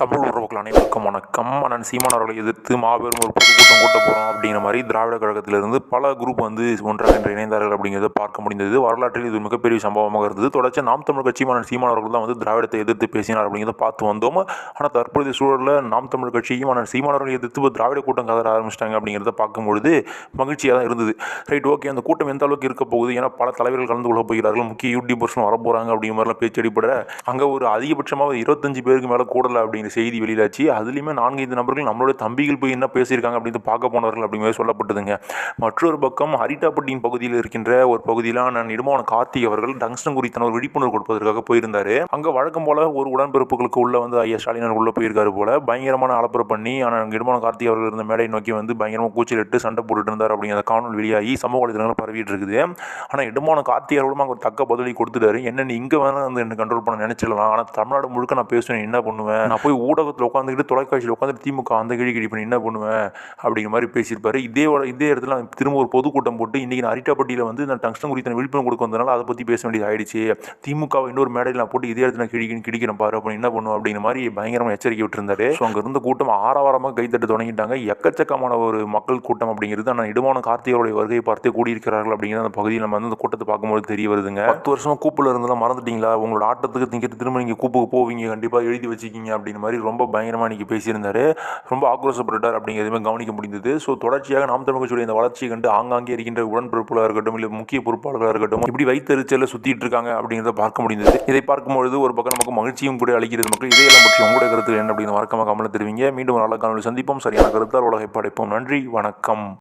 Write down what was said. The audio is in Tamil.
தமிழ் உறவுகள் அனைவருக்கும் வணக்கம். அண்ணன் சீமான் அவர்களை எதிர்த்து மாபெரும் ஒரு பொதுக்கூட்டம் கூட்ட போகிறோம் அப்படிங்கிற மாதிரி திராவிட கழகத்திலிருந்து பல குரூப் வந்து ஒன்றாக இன்று இணைந்தார்கள் அப்படிங்கிறத பார்க்க முடிந்தது. வரலாற்றில் இது மிகப்பெரிய சம்பவமாக இருந்தது. தொடர்ச்சி நாம் தமிழ் கட்சி அண்ணன் சீமான் அவர்கள் தான் வந்து திராவிடத்தை எதிர்த்து பேசினார் அப்படிங்கிறத பார்த்து வந்தோம். ஆனால் தற்போதைய சூழலில் நாம் தமிழ் கட்சியும் அண்ணன் சீமான் அவர்களை எதிர்த்து திராவிட கூட்டம் கதற ஆரம்பிச்சிட்டாங்க அப்படிங்கிறத பார்க்கும்பொழுது மகிழ்ச்சியாக தான் இருந்தது. ரைட் ஓகே அந்த கூட்டம் எந்த அளவுக்கு இருக்க போகுது? ஏன்னா பல தலைவர்கள் கலந்து கொள்ள போகிறார்கள். முக்கிய யூடியூபர்ஸும் வர போகிறாங்க அப்படிங்கிற மாதிரிலாம் பேச்சு அடிப்பட அங்கே ஒரு அதிகபட்சமாக இருபத்தஞ்சு பேருக்கு மேலே கூடல அப்படிங்கிற செய்தி வெளியிலாச்சு. அதுலேயுமே நான்கைந்து நபர்கள் நம்மளுடைய தம்பிகள் போய் என்ன பேசியிருக்காங்க அப்படின்னு பார்க்க போனவர்கள் அப்படிங்கிற சொல்லப்பட்டதுங்க. மற்றொரு பக்கம் ஹரிட்டாப்பட்டியின் பகுதியில் இருக்கின்ற ஒரு பகுதியில் நான் இடுமான கார்த்திக் அவர்கள் டங்ஸ்டன் குறித்தான ஒரு விழிப்புணர்வு கொடுப்பதற்காக போயிருந்தார். அங்கே வழக்கம் போல ஒரு உடன்பிறப்புகளுக்கு உள்ளே வந்து ஐயா ஸ்டாலினர் உள்ளே போயிருக்காரு போல. பயங்கரமான அலப்புற பண்ணி ஆனால் இடுமான கார்த்திக் அவர்கள் இருந்த மேடை நோக்கி வந்து பயங்கரமாக கூச்சலிட்டு சண்டை போட்டுட்டு இருந்தார் அப்படிங்கிற காணொலி வெளியாகி சமூக வலைதளங்கள் பரவிட்டு இருக்குது. ஆனால் இடமான கார்த்திக் அவர்களும் அங்கே ஒரு தக்க பதிலை கொடுத்துட்டாரு. என்ன நீ இங்கே வேணால் வந்து என்ன கண்ட்ரோல் பண்ண நினச்சிடலாம். ஆனால் தமிழ்நாடு முழுக்க நான் பேசுவேன் என்ன பண்ணுவேன் நான் போய் ஊடகத்தில் உட்காந்துக்கிட்டு தொலைக்காட்சியில் உட்காந்துட்டு திமுக அந்த கிழி கிழி பண்ணி என்ன பண்ணுவேன் அப்படிங்கிற மாதிரி பேசியிருப்பார். இதே இதே இடத்துல திரும்ப ஒரு பொதுக்கூட்டம் போட்டு இன்றைக்கி நான் அரிட்டாப்பட்டியில் வந்து நான் டங்ஸ்டன் குறித்த விழிப்புணர்வு கொடுக்க வந்தனால அதை பற்றி பேச வேண்டியது ஆயிடுச்சு. திமுகவை இன்னொரு மேடையில் நான் போட்டு இதே இடத்துல நான் கிழிக்கிறேன் கிடிக்கிறேன் பாரு அப்படி என்ன பண்ணுவோம் அப்படிங்கிற மாதிரி பயங்கரமாக எச்சரிக்கை விட்டுருந்தாரு. ஸோ அங்கே இருந்த கூட்டம் ஆரவாரமாக கைத்தட்டு தொடங்கிட்டாங்க. எக்கச்சக்கமான ஒரு மக்கள் கூட்டம் அப்படிங்கிறது ஆனால் இடுமான கார்த்திகருடைய வருகையை பார்த்து கூடியிருக்கிறார்கள் அப்படிங்கிற அந்த பகுதியில் நம்ம வந்து அந்த கூட்டத்தை பார்க்கும்போது தெரிய வருதுங்க. பத்து வருஷமாக கூப்பில் இருந்தெல்லாம் மறந்துட்டீங்களா? உங்களோட ஆட்டத்துக்கு திங்கிட்டு திரும்ப நீங்கள் கூப்புக்கு போவீங்க கண்டிப்பாக எழுதி வச்சுக்கிங்க அப்படின்னு மாதிரி ரொம்ப பயங்கரமாக இன்றைக்கி பேசியிருந்தார். ரொம்ப ஆக்ரோஷப்பட்டார் அப்படிங்கிறதுமே கவனிக்க முடிந்தது. ஸோ தொடர்ச்சியாக நாம் தமிழ் கட்சியுடைய இந்த வளர்ச்சியை கண்டு ஆங்காங்கே இருக்கின்ற உடன்பிறப்புகளாக இருக்கட்டும் இல்லை முக்கிய பொறுப்பாளர்களாக இருக்கட்டும் இப்படி வைத்தறிச்சலில் சுற்றிட்டு இருக்காங்க அப்படிங்கிறத பார்க்க முடிந்தது. இதை பார்க்கும்பொழுது ஒரு பக்கம் நமக்கு மகிழ்ச்சியும் கூட அளிக்கிறது மக்கள் இதையெல்லாம் பற்றி உங்களுடைய கருத்து என்ன அப்படின்னு மறக்காம கமலை தெரிவிங்க. மீண்டும் ஒரு நல்ல காணொலி சந்திப்போம். சரியான கருத்தால் உலகை படைப்போம். நன்றி வணக்கம்.